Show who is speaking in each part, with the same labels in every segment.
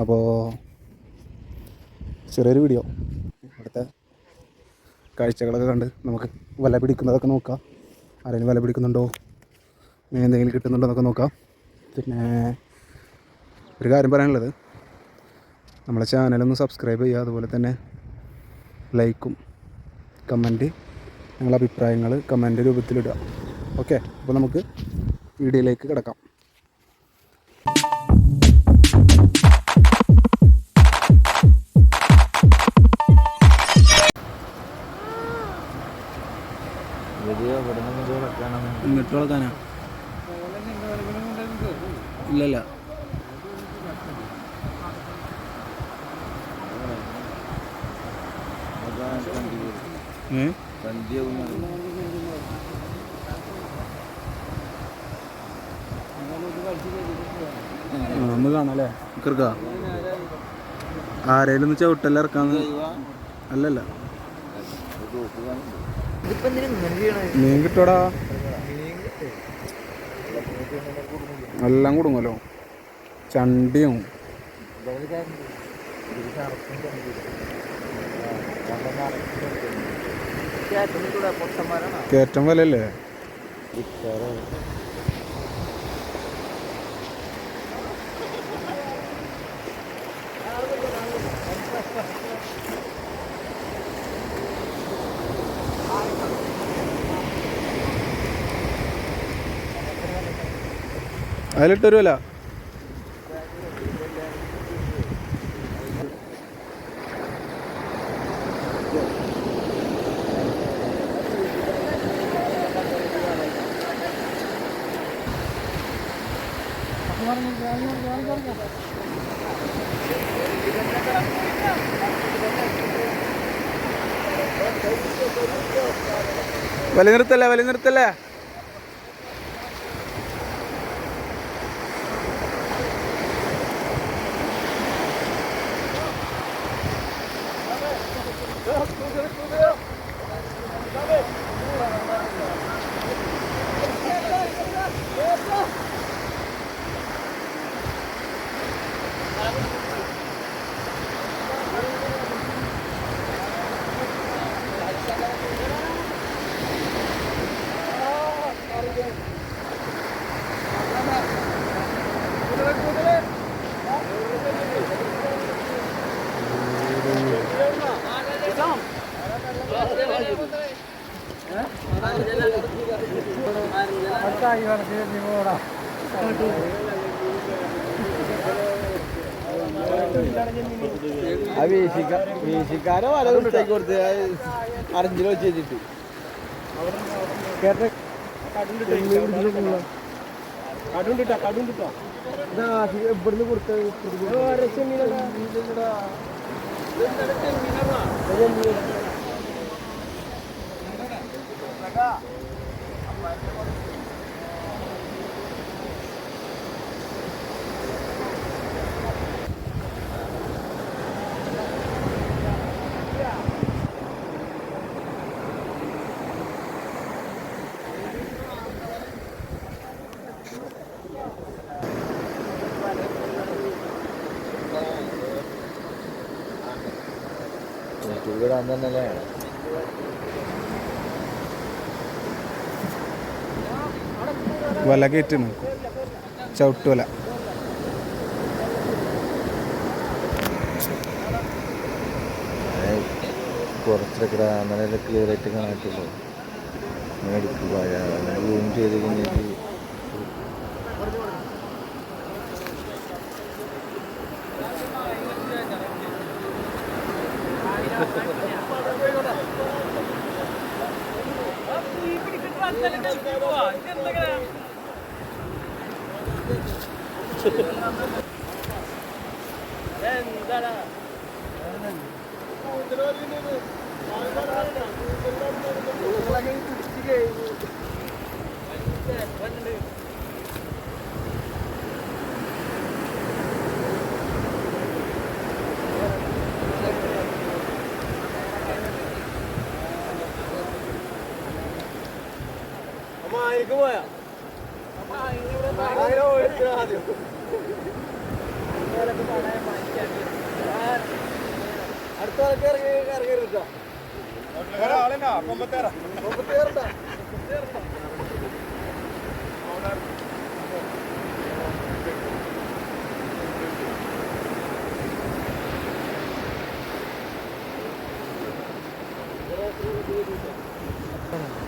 Speaker 1: അപ്പോൾ ചെറിയൊരു വീഡിയോ ഇവിടുത്തെ കാഴ്ചകളൊക്കെ കണ്ട് നമുക്ക് വല പിടിക്കുന്നതൊക്കെ നോക്കാം. ആരെങ്കിലും വല പിടിക്കുന്നുണ്ടോ? എന്തെങ്കിലും കിട്ടുന്നുണ്ടോ എന്നൊക്കെ നോക്കാം. പിന്നെ ഒരു കാര്യം പറയാനുള്ളത്. നമ്മളെ ചാനലൊന്ന് സബ്സ്ക്രൈബ് ചെയ്യുക. അതുപോലെ തന്നെ ലൈക്കും കമന്റ് നിങ്ങളുടെ അഭിപ്രായങ്ങൾ കമന്റ് രൂപത്തിലിടുക. ഓക്കെ അപ്പോൾ നമുക്ക് വീഡിയോയിലേക്ക് കിടക്കാം. ഇല്ലല്ല. ഏ? ഒന്ന് കാണാല്ലേ കിർക്ക ആരേലും ഒന്ന് ചവിട്ടല്ല ഇറക്കാന്ന് അല്ലല്ല. മീൻ കിട്ടോടാ. എല്ലാം കൊടുങ്ങല്ലോ ചണ്ടിയും. കയറ്റം വലല്ലേ അതിലിട്ട് വരുമല്ല വലി നിർത്തല്ലേ വലിയ നിർത്തല്ലേ?
Speaker 2: ആ
Speaker 3: വീശിക്ക വീശിക്കാരോ വല കൊടുത്തേക്ക് കൊടുത്ത് അരഞ്ചിൽ വെച്ച് വെച്ചിട്ട്. ഇവിടുന്ന് കൊടുത്ത
Speaker 4: ഇവിടെ തന്നെയല്ലേ
Speaker 1: വല. കയറ്റുന്നു ചവിട്ടുവല
Speaker 4: കുറച്ചൊക്കെ അങ്ങനെ ക്ലിയർ ആയിട്ട് കാണാറ്റുള്ളൂ അങ്ങനെ എടുക്കുക അങ്ങനെ ചെയ്ത് കഴിഞ്ഞിട്ട്
Speaker 2: എന്താടാ
Speaker 3: കൂടുതലും പിടിച്ച് കഴിഞ്ഞു അടുത്ത ആൾക്ക് ഇറങ്ങി ഇറങ്ങിയിരുന്നോ ഒരാളിനാ കൊമ്പത്തേറ കൊമ്പത്തേറണ്ട Thank you.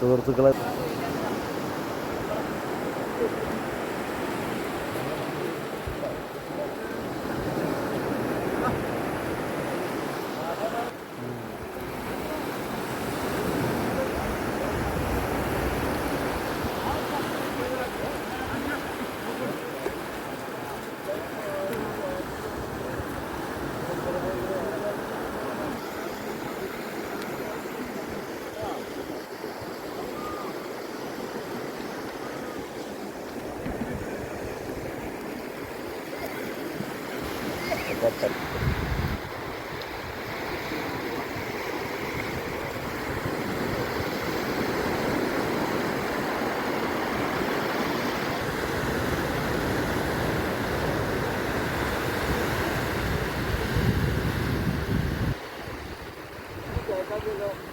Speaker 4: സുഹൃത്തുക്കളെ ったり。Thank you.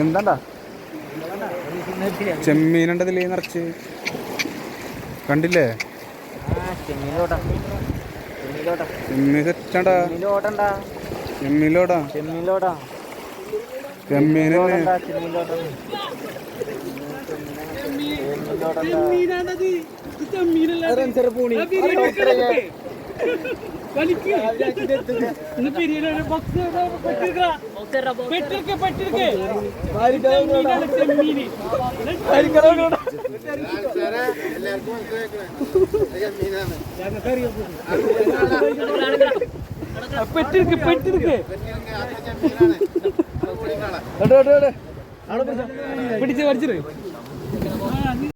Speaker 1: എന്താണ്ടാ ചെമ്മീനുണ്ടതിലേ നിറച്ച്? കണ്ടില്ലേ? ചെമ്മീൻ സെറ്റാണ്ടാ
Speaker 3: ചെമ്മീനോട്ടണ്ടാ
Speaker 1: ചെമ്മീലോടാ
Speaker 3: ചെമ്മീനോട്ടാ
Speaker 1: ചെമ്മീനെ
Speaker 2: பெற்றிருக்கப்பட்டிருக்கு. பெற்றிருக்கு பெற்றிருக்கு. பிடிச்சு வடிச்சிரு